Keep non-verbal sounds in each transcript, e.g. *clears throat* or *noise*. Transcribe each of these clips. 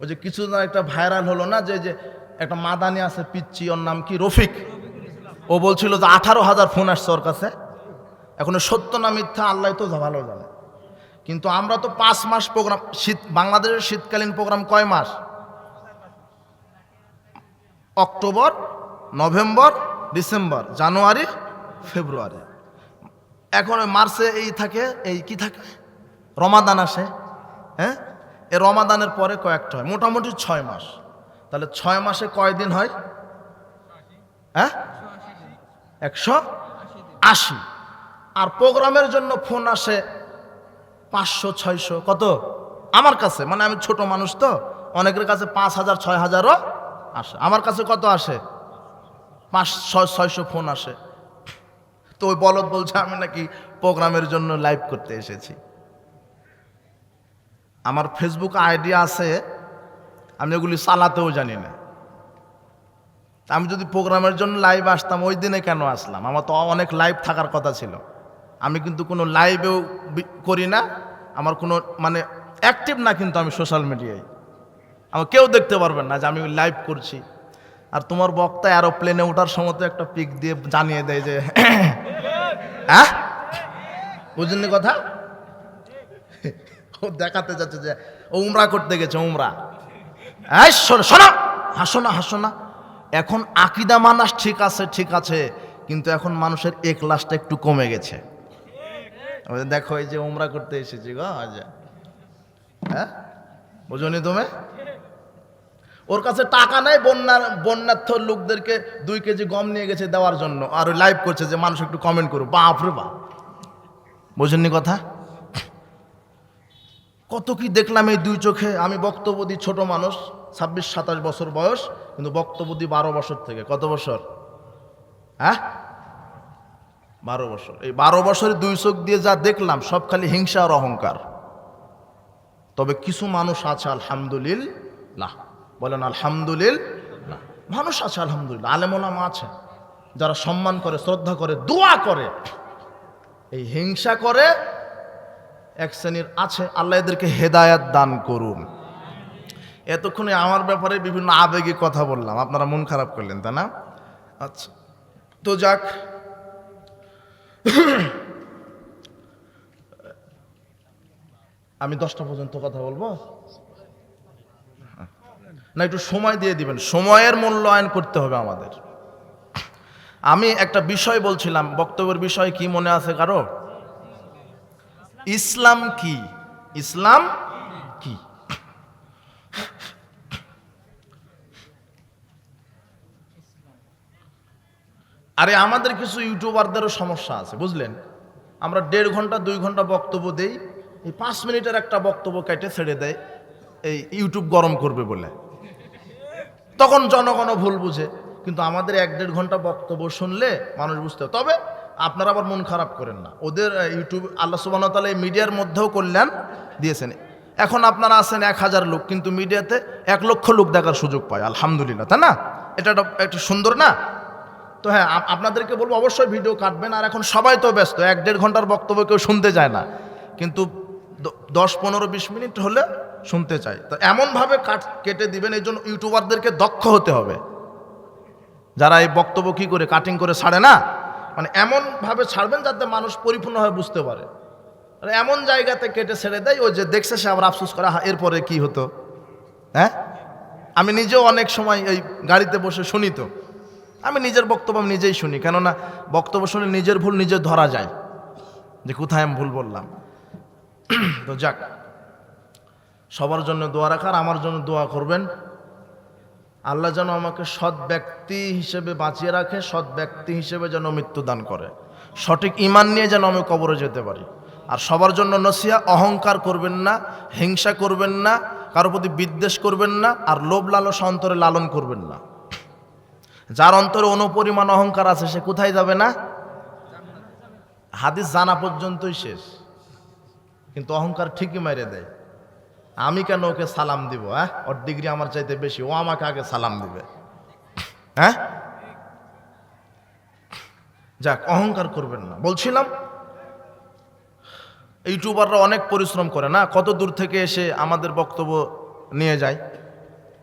ওই যে কিছুদিন একটা ভাইরাল হলো না যে যে একটা মাদানি আছে পিচ্ছি ওর নাম কি? রফিক। ও বলছিল যে আঠারো হাজার ফোন আসছে ওর কাছে। এখন সত্য না মিথ্যা, আল্লাহ তো ভালো জানে। কিন্তু আমরা তো পাঁচ মাস প্রোগ্রাম, শীত, বাংলাদেশের শীতকালীন প্রোগ্রাম কয় মাস? October, November, December, January, February. এখন মার্চে এই থাকে, এই কি থাকে? রমাদান আসে হ্যাঁ? এই রমাদানের পরে কয়েকটা হয়, মোটামুটি ছয় মাস। তাহলে ছয় মাসে কয় দিন হয়? হ্যাঁ? একশো আশি। আর প্রোগ্রামের জন্য ফোন আসে পাঁচশো, ছয়শো, কত? আমার কাছে মানে আমি ছোট মানুষ তো, অনেকের কাছে পাঁচ হাজার, ছয় হাজারও আসে। আমার কাছে কত আসে? পাঁচ, ছয়, ছয়শো ফোন আসে। তো ওই বলদ বলছে, আমি নাকি প্রোগ্রামের জন্য লাইভ করতে এসেছি। আমার ফেসবুক আইডি আছে, আমি ওগুলি চালাতেও জানি না। আমি যদি প্রোগ্রামের জন্য লাইভ আসতাম, ওই দিনে কেন আসলাম? আমার তো অনেক লাইভ থাকার কথা ছিল। আমি কিন্তু কোনো লাইভেও করি না। আমার কোনো মানে অ্যাক্টিভ না কিন্তু আমি সোশ্যাল মিডিয়ায় আমার কেউ দেখতে পারবেন না যে আমি লাইভ করছি। আর তোমার বক্তা এরোপ্লেনে ওঠার সময় তো একটা পিক দিয়ে জানিয়ে দেয় যে *coughs* হ্যাঁ? বুঝলেন কথা? দেখাতে যাচ্ছে যে উমরা করতে গেছে, উমরা। এই, শোনো শোনো। হাসো না হাসো না। এখন আকিদা মানাস ঠিক আছে ঠিক আছে, কিন্তু এখন মানুষের এক লাশটা একটু কমে গেছে। দেখো এই যে উমরা করতে এসেছি গো হ্যাঁ? বুঝনি তুমি? ওর কাছে টাকা নাই, বন্যার, বন্যার্থ লোকদেরকে দুই কেজি গম নিয়ে গেছে দেওয়ার জন্য। আর লাইভ করছে যে মানুষ একটু কমেন্ট করুক। বাপ রে বাপ। বোঝেননি কথা? কত কি দেখলাম এই দুই চোখে? আমি বক্তব্য দিই ছোট মানুষ, ছাব্বিশ, সাতাশ বছর বয়স, কিন্তু বক্তব্য দিই বারো বছর থেকে। কত বছর? হ্যাঁ? বারো বছর। এই বারো বছরে দুই চোখ দিয়ে যা দেখলাম, সব খালি হিংসা আর অহংকার। তবে কিছু মানুষ আছে, আলহামদুলিল্লাহ। বলেন, আলহামদুলিল্লাহ। মানুষ আছে, আলহামদুলিল্লাহ। আলেমোলামা আছে, যারা সম্মান করে, শ্রদ্ধা করে, দোয়া করে। এই হিংসা করে এক শ্রেণির আছে, আল্লাহ এদেরকে হেদায়াত দান করুন। এতক্ষণে আমার ব্যাপারে বিভিন্ন আবেগে কথা বললাম, আপনারা মন খারাপ করলেন তা না? আচ্ছা তো যাক। আমি দশটা পর্যন্ত কথা বলব? না, একটু সময় দিয়ে দিবেন, সময়ের মূল্যায়ন করতে হবে আমাদের। আমি একটা বিষয় বলছিলাম, বক্তব্যের বিষয় কি মনে আছে কারও? ইসলাম কি? ইসলাম কি? আরে আমাদের কিছু ইউটিউবারদেরও সমস্যা আছে, বুঝলেন? আমরা দেড় ঘণ্টা, দুই ঘণ্টা বক্তব্য দেই, এই পাঁচ মিনিটের একটা বক্তব্য কেটে ছেড়ে দেয়, এই ইউটিউব গরম করবে বলে। তখন জনগণও ভুল বুঝে, কিন্তু আমাদের এক দেড় ঘণ্টা বক্তব্য শুনলে মানুষ বুঝতে। তবে আপনারা আবার মন খারাপ করেন না। ওদের ইউটিউব, আল্লাহ সুবাহ তালা এই মিডিয়ার মধ্যেও কল্যাণ দিয়েছেন। এখন আপনারা আছেন এক হাজার লোক, কিন্তু মিডিয়াতে এক লক্ষ লোক দেখার সুযোগ পায়, আলহামদুলিল্লাহ, তাই না? এটা একটা সুন্দর না? তো হ্যাঁ আপনাদেরকে বলব, অবশ্যই ভিডিও কাটবেন, আর এখন সবাই তো ব্যস্ত, এক দেড় ঘণ্টার বক্তব্য কেউ শুনতে যায় না। কিন্তু দশ, পনেরো, বিশ মিনিট হলে শুনতে চাই। তো এমনভাবে কাট, কেটে দিবেন, এই জন্য ইউটিউবারদেরকে দক্ষ হতে হবে। যারা এই বক্তব্য কী করে কাটিং করে ছাড়ে না? মানে এমনভাবে ছাড়বেন যাতে মানুষ পরিপূর্ণভাবে বুঝতে পারে। এমন জায়গাতে কেটে ছেড়ে দেয় ওই যে দেখছে সে আবার আফসোস করে "আহা, এরপরে কি হতো? হ্যাঁ? আমি নিজেও অনেক সময় এই গাড়িতে বসে শুনি তো। আমি নিজের বক্তব্য আমি নিজেই শুনি কেননা বক্তব্য শুনে নিজের ভুল নিজে ধরা যায়। যে কোথায় আমি ভুল বললাম। *clears throat* তো যাক সবার জন্য দোয়া রাখার আমার জন্য দোয়া করবেন। আল্লাহ যেন আমাকে সৎ ব্যক্তি হিসেবে বাঁচিয়ে রাখে, সৎ ব্যক্তি হিসেবে যেন মৃত্যু দান করে। সঠিক ইমান নিয়ে যেন আমি কবরে যেতে পারি। আর সবার জন্য নসিয়া অহংকার করবেন না, হিংসা করবেন না, কারও প্রতি বিদ্বেষ করবেন না, আর লোভ লালস অন্তরে লালন করবেন না। যার অন্তরে অনুপরিমাণ অহংকার আছে, সে কোথায় যাবে না? হাদিস জানা পর্যন্তই শেষ। কিন্তু অহংকার ঠিকই মেরে দেয়। আমি কেন ওকে সালাম দিব হ্যাঁ? ওর ডিগ্রি আমার চাইতে বেশি, ও আমাকে আগে সালাম দিবে। হ্যাঁ? যাক, অহংকার করবেন না। বলছিলাম, ইউটিউবাররা অনেক পরিশ্রম করে, না? কত দূর থেকে এসে আমাদের বক্তব্য নিয়ে যায়।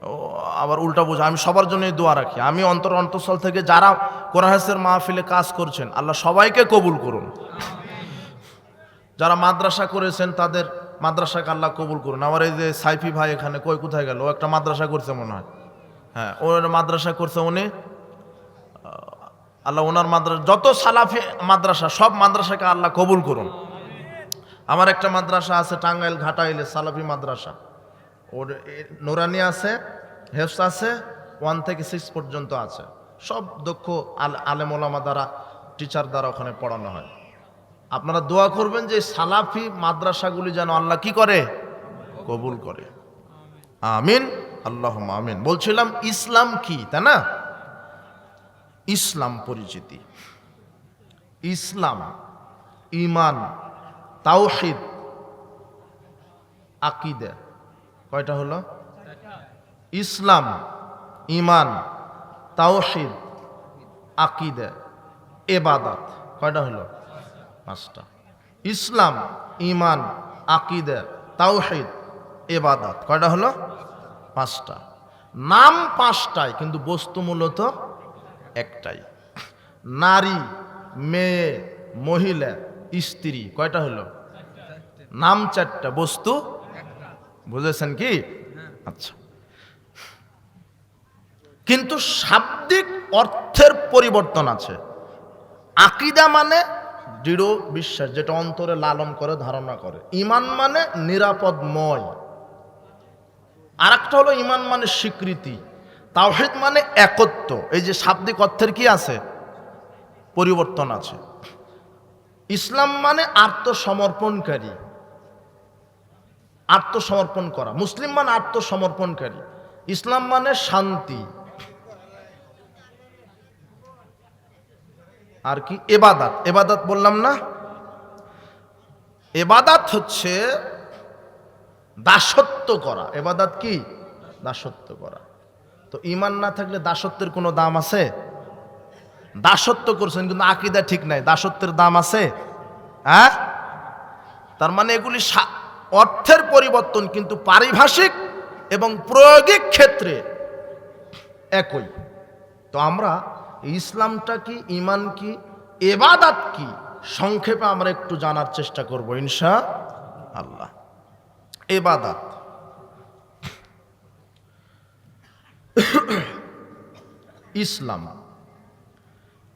ও, আবার উল্টা বোঝা, আমি সবার জন্যই দোয়া রাখি। আমি অন্তর অন্তঃস্থল থেকে যারা কোরআনের মাহফিলে কাজ করছেন, আল্লাহ সবাইকে কবুল করুন। যারা মাদ্রাসা করেছেন, তাদের মাদ্রাসাকে আল্লাহ কবুল করুন। আমার এই যে সাইফি ভাই এখানে কই কোথায় গেল? ও একটা মাদ্রাসা করছে মনে হয়। হ্যাঁ ওনার মাদ্রাসা করছে উনি। আল্লাহ ওনার মাদ্রাসা যত সালাফি মাদ্রাসা, সব মাদ্রাসাকে আল্লাহ কবুল করুন। আমার একটা মাদ্রাসা আছে টাঙ্গাইল ঘাটাইলে, সালাফি মাদ্রাসা। ওর নুরানি আছে, হেফস আছে, ওয়ান থেকে সিক্স পর্যন্ত আছে। সব দক্ষ আল আলেম দ্বারা, টিচার দ্বারা ওখানে পড়ানো হয়। আপনারা দোয়া করবেন যে সালাফি মাদ্রাসাগুলি যেন আল্লাহ কি করে? কবুল করে। আমিন। আল্লাহ আমিন। বলছিলাম ইসলাম কি, তাই না? ইসলাম পরিচিতি। ইসলাম ইমান তাওহিদ, আকিদে। কয়টা হলো? ইসলাম ইমান তাওহিদ, আকিদে, এবাদাত। কয়টা হলো? পাঁচটা। ইসলাম ইমান আকিদে, তাওহিদ, এবাদাত। কয়টা হলো? পাঁচটা। নাম পাঁচটাই, কিন্তু বস্তু মূলত একটাই। নারী, মেয়ে, মহিলা, স্ত্রী, কয়টা হলো? নাম চারটা, বস্তু বুঝেছেন কি? আচ্ছা। কিন্তু শাব্দিক অর্থের পরিবর্তন আছে। আকিদা মানে দৃঢ় বিশ্বাস, যেটা অন্তরে লালন করে, ধারণা করে। ইমান মানে নিরাপদময়। আর একটা হলো ইমান মানে স্বীকৃতি। তাওহিদ মানে একত্ব। এই যে শাব্দিক অর্থের কি আছে? পরিবর্তন আছে। ইসলাম মানে আত্মসমর্পণকারী। আত্মসমর্পণ করা। মুসলিম মানে আত্মসমর্পণকারী। ইসলাম মানে শান্তি। আর কি? এবাদাত। এবাদাত বললাম না? এবাদাত হচ্ছে দাসত্ব করা। এবাদাত কি? দাসত্ব করা। তো ইমান না থাকলে দাসত্বের কোনো দাম আছে? দাসত্ব করছেন কিন্তু আকিদা ঠিক নাই। দাসত্বের দাম আছে? হ্যাঁ? তার মানে এগুলি অর্থের পরিবর্তন কিন্তু পারিভাষিক এবং প্রয়োগিক ক্ষেত্রে একই। তো আমরা ইসলামটা কি ইমান কি, এবাদাত কি? সংক্ষেপে আমরা একটু জানার চেষ্টা করব, ইনশা আল্লাহ। এবাদাত। ইসলাম।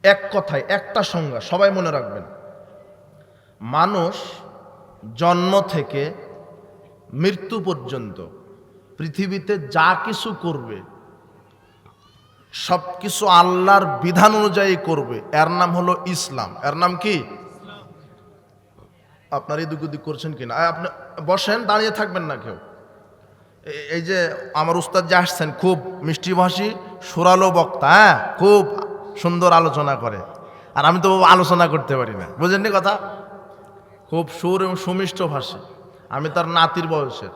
এক কথায়, একটা সংজ্ঞা, সবাই মনে রাখবেন। মানুষ জন্ম থেকে মৃত্যু পর্যন্ত পৃথিবীতে যা কিছু করবে সব কিছু আল্লাহর বিধান অনুযায়ী করবে। এর নাম হলো ইসলাম। এর নাম কি? আপনার এদিক ওদিক করছেন কিনা? আপনি বসেন, দাঁড়িয়ে থাকবেন না কেউ। এই যে আমার উস্তাদ যে আসছেন, খুব মিষ্টিভাষী, সুরালো বক্তা হ্যাঁ? খুব সুন্দর আলোচনা করে। আর আমি তো আলোচনা করতে পারি না। বুঝেননি কথা? খুব সুর এবং সুমিষ্ট ভাষী আমি তার নাতির বয়সের।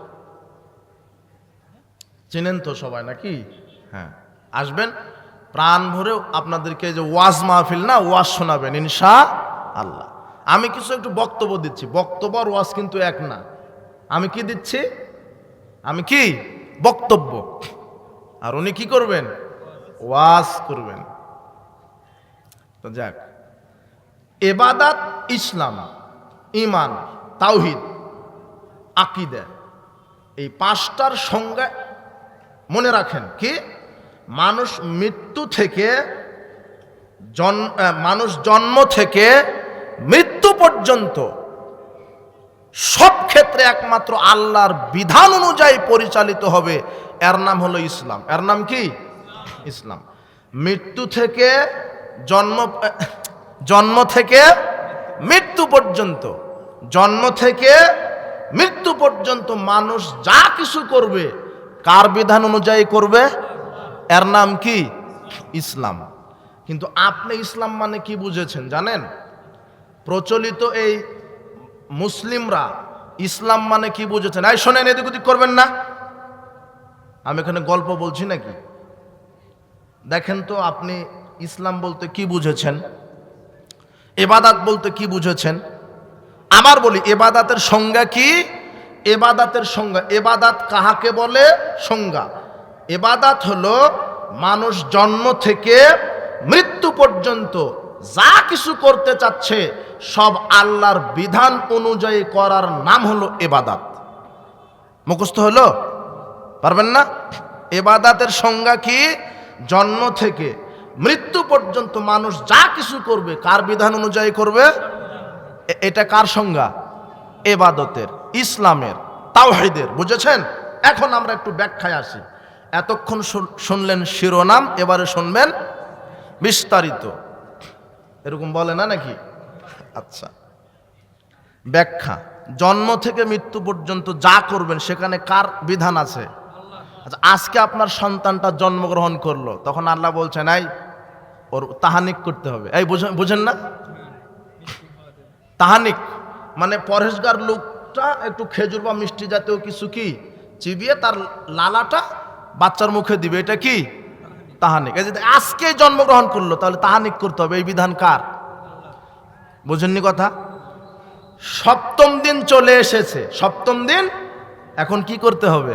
চেনেন তো সবাই নাকি? হ্যাঁ। আসবেন, প্রাণ ভরেও আপনাদেরকে যে ওয়াজ মাহফিল না, ওয়াজ শোনাবেন ইনশা আল্লাহ আমি কিছু একটু বক্তব্য দিচ্ছি। বক্তব্য আর ওয়াজ কিন্তু এক না। আমি কি দিচ্ছি? আমি কি? বক্তব্য। আর উনি কি করবেন? ওয়াজ করবেন। তো যাক। এবাদাত ইসলাম ইমান তাওহিদ, আকিদা, এই পাঁচটার সংজ্ঞা মনে রাখেন। কি? মানুষ মৃত্যু থেকে মানুষ জন্ম থেকে মৃত্যু পর্যন্ত সব ক্ষেত্রে একমাত্র আল্লাহর বিধান অনুযায়ী পরিচালিত হবে। এর নাম হলো ইসলাম। এর নাম কি? ইসলাম। মৃত্যু থেকে জন্ম জন্ম থেকে মৃত্যু পর্যন্ত, জন্ম থেকে মৃত্যু পর্যন্ত মানুষ যা কিছু করবে, কার বিধান অনুযায়ী করবে? এর নাম কি? ইসলাম। কিন্তু আপনি ইসলাম মানে কি বুঝেছেন জানেন? প্রচলিত এই মুসলিমরা ইসলাম মানে কি বুঝেছেন? এই শোনেন, এদিক ওদিক করবেন না। আমি এখানে গল্প বলছি নাকি? দেখেন তো আপনি ইসলাম বলতে কি বুঝেছেন? এবাদাত বলতে কি বুঝেছেন? আমার বলি, এবাদাতের সংজ্ঞা কি? এবাদাতের সংজ্ঞা, এবাদাত কাহাকে বলে? সংজ্ঞা। এবাদাত হলো মানুষ জন্ম থেকে মৃত্যু পর্যন্ত যা কিছু করতে চাচ্ছে, সব আল্লাহর বিধান অনুযায়ী করার নাম হলো এবাদাত। মুখস্থ হলো? পারবেন না? এবাদাতের সংজ্ঞা কি? জন্ম থেকে মৃত্যু পর্যন্ত মানুষ যা কিছু করবে, কার বিধান অনুযায়ী করবে? এটা কার সংজ্ঞা? এবাদতের, ইসলামের, তাওহিদের, বুঝেছেন? এখন আমরা একটু ব্যাখ্যায় আসি। এতক্ষণ শুন- শুনলেন শিরোনাম, এবারে শুনবেন বিস্তারিত। এরকম বলে না নাকি? আচ্ছা। ব্যাখ্যা, জন্ম থেকে মৃত্যু পর্যন্ত যা করবেন, সেখানে কার বিধান আছে? আচ্ছা আজকে আপনার সন্তানটা জন্মগ্রহণ করল, তখন আল্লাহ বলছেন এই ওর তাহানিক করতে হবে। এই, বুঝেন না? তাহানিক মানে পরেশগার লোকটা একটু খেজুর বা মিষ্টি জাতীয় কিছু কি, চিবিয়ে তার লালাটা বাচ্চার মুখে দিবে, এটা কি? তাহানিক। এই যদি আজকে জন্মগ্রহণ করল, তাহলে তাহানিক করতে হবে, এই বিধান কার? বোঝেননি কথা? সপ্তম দিন চলে এসেছে, সপ্তম দিন এখন কি করতে হবে?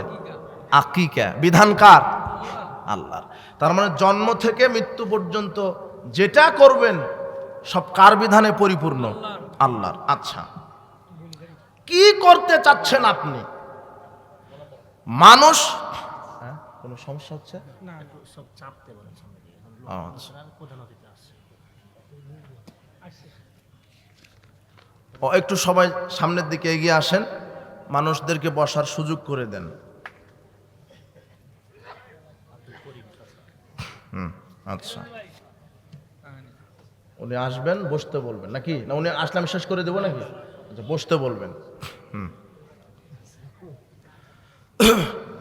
আকিকা। বিধান কার? আল্লাহর। তার মানে জন্ম থেকে মৃত্যু পর্যন্ত যেটা করবেন, সব কার বিধানে পরিপূর্ণ? আল্লাহর। আচ্ছা। কি করতে চাচ্ছেন আপনি? মানুষ কোনো সমস্যা হচ্ছে? না সব চাপতে বলেন আচ্ছা। প্রধান অতিথি আসছে। ও একটু সবাই সামনের দিকে এগিয়ে আসেন। মানুষদেরকে বসার সুযোগ করে দেন। হুম আচ্ছা। উনি আসবেন বসতে বলবেন। নাকি? না উনি আসলে আমি শেষ করে দেবো নাকি? আচ্ছা বসতে বলবেন। হুম।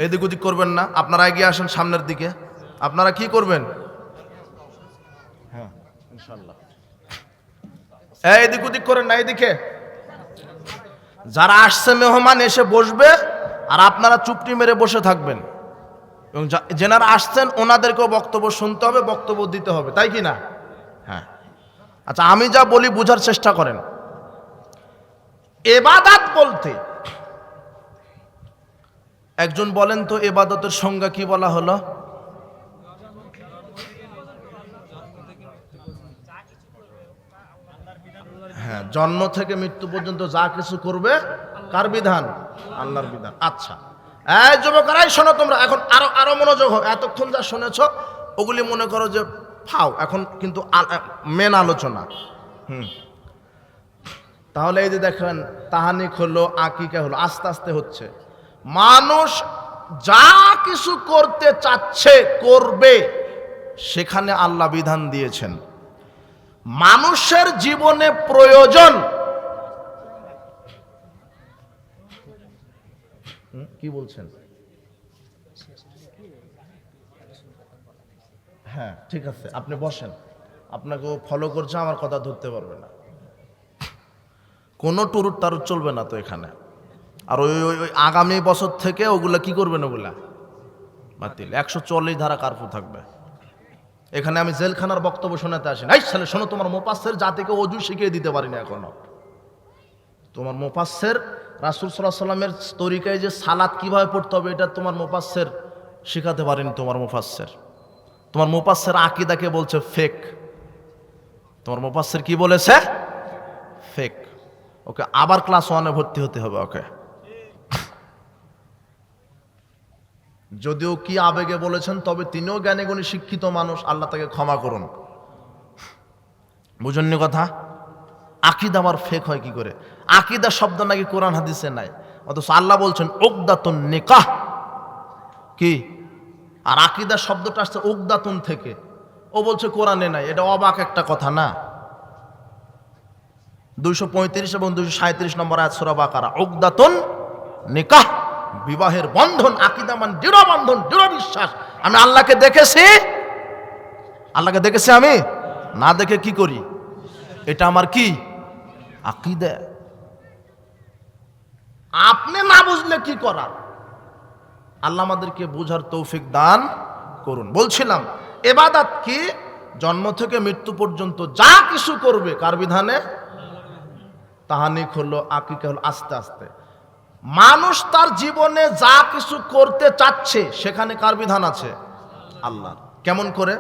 এদিক ওদিক করবেন না। আপনারা এগিয়ে আসেন সামনের দিকে। আপনারা কি করবেন? হ্যাঁ ইনশাল্লাহ এই এদিক ওদিক করেন না এদিকে। যারা আসছে মেহমান এসে বসবে আর আপনারা চুপটি মেরে বসে থাকবেন। এবং যেনারা আসছেন ওনাদেরকেও বক্তব্য শুনতে হবে বক্তব্য দিতে হবে। তাই কি না? হ্যাঁ। আচ্ছা আমি যা বলি বোঝার চেষ্টা করেন। এবাদাত বলতে একজন বলেন তো এবাদতের সংজ্ঞা কি বলা হলো? হ্যাঁ জন্ম থেকে মৃত্যু পর্যন্ত যা কিছু করবে, কার বিধান? আল্লাহর বিধান। আচ্ছা। এই যুবকরাই শোনো তোমরা, এখন আরও আরও মনোযোগ হোক এতক্ষণ যা শুনেছ, ওগুলি মনে করো যে, ফাও, এখন কিন্তু মেন আলোচনা। হুম। তাহলে এই যে দেখেন, তাহানিক হলো, আকিকা হলো, আস্তে আস্তে হচ্ছে। মানুষ যা কিছু করতে চাচ্ছে, করবে, সেখানে আল্লাহ বিধান দিয়েছেন। মানুষের জীবনে প্রয়োজন কি বলছেন? হ্যাঁ ঠিক আছে, আপনি বসেন। আপনাকেও ফলো করছে, আমার কথা ধরতে পারবে না। কোনো টুরুট টারুট চলবে না তো এখানে। আর ওই ওই ওই আগামী বছর থেকে ওগুলা কি করবেন ওগুলা? বাতিল। একশো চল্লিশ ধারা কার্ফু থাকবে। এখানে আমি জেলখানার বক্তব্য শোনাতে আসি এই ছেলে, শোনো, তোমার মোপাসের জাতিকে অজু শিখিয়ে দিতে পারিনি এখনও। তোমার মোপাসের রাসুল সাল্লাহ সাল্লামের তরিকায় যে সালাদ কীভাবে পড়তে হবে, এটা তোমার মোপাসের শেখাতে পারেনি তোমার মোফাসের তোমার মোপাসের আকিদাকে বলছে? ফেক। তোমার মোপাসের কি বলেছে? ফেক। ওকে, আবার ক্লাস ওয়ানে ভর্তি হতে হবে, ওকে। যদিও কি আবেগে বলেছেন, তবে তিনিও জ্ঞানী গুণী শিক্ষিত মানুষ, আল্লাহ তাকে ক্ষমা করুন। বুঝননি কথা? আকিদ আবার ফেক হয় কি করে? আকিদা শব্দ নাকি কোরআন হাদিসে নাই? অথচ আল্লাহ বলছেন, উকদাতুন নিকাহ। কি? আর আকিদা শব্দটা আসছে উকদাতুন থেকে। ও বলছে কোরআনে নাই, এটা অবাক একটা কথা না? দুইশো পঁয়ত্রিশ এবং দুইশো সাঁত্রিশ নম্বর আয়াত সুরা বাকারা নিকাহ। বিবাহের বন্ধন, আকিদা মান, দৃঢ় বন্ধন, দৃঢ় বিশ্বাস। আমি আল্লাহকে দেখেছি? আল্লাহকে দেখেছি আমি? না দেখে কি করি? এটা আমার কি? আকিদা। আপনি না বুঝলে কি করার? আল্লাহ আমাদেরকে বোঝার তৌফিক দান করুন। বলছিলাম, এবাদাত কি? জন্ম থেকে মৃত্যু পর্যন্ত যা কিছু করবে, কার বিধানে? তাহানিক হলো, আকিকা হলো, আস্তে আস্তে। মানুষ তার জীবনে যা কিছু করতে চাচ্ছে সেখানে কার বিধান আছে? আল্লাহ কেমন করে?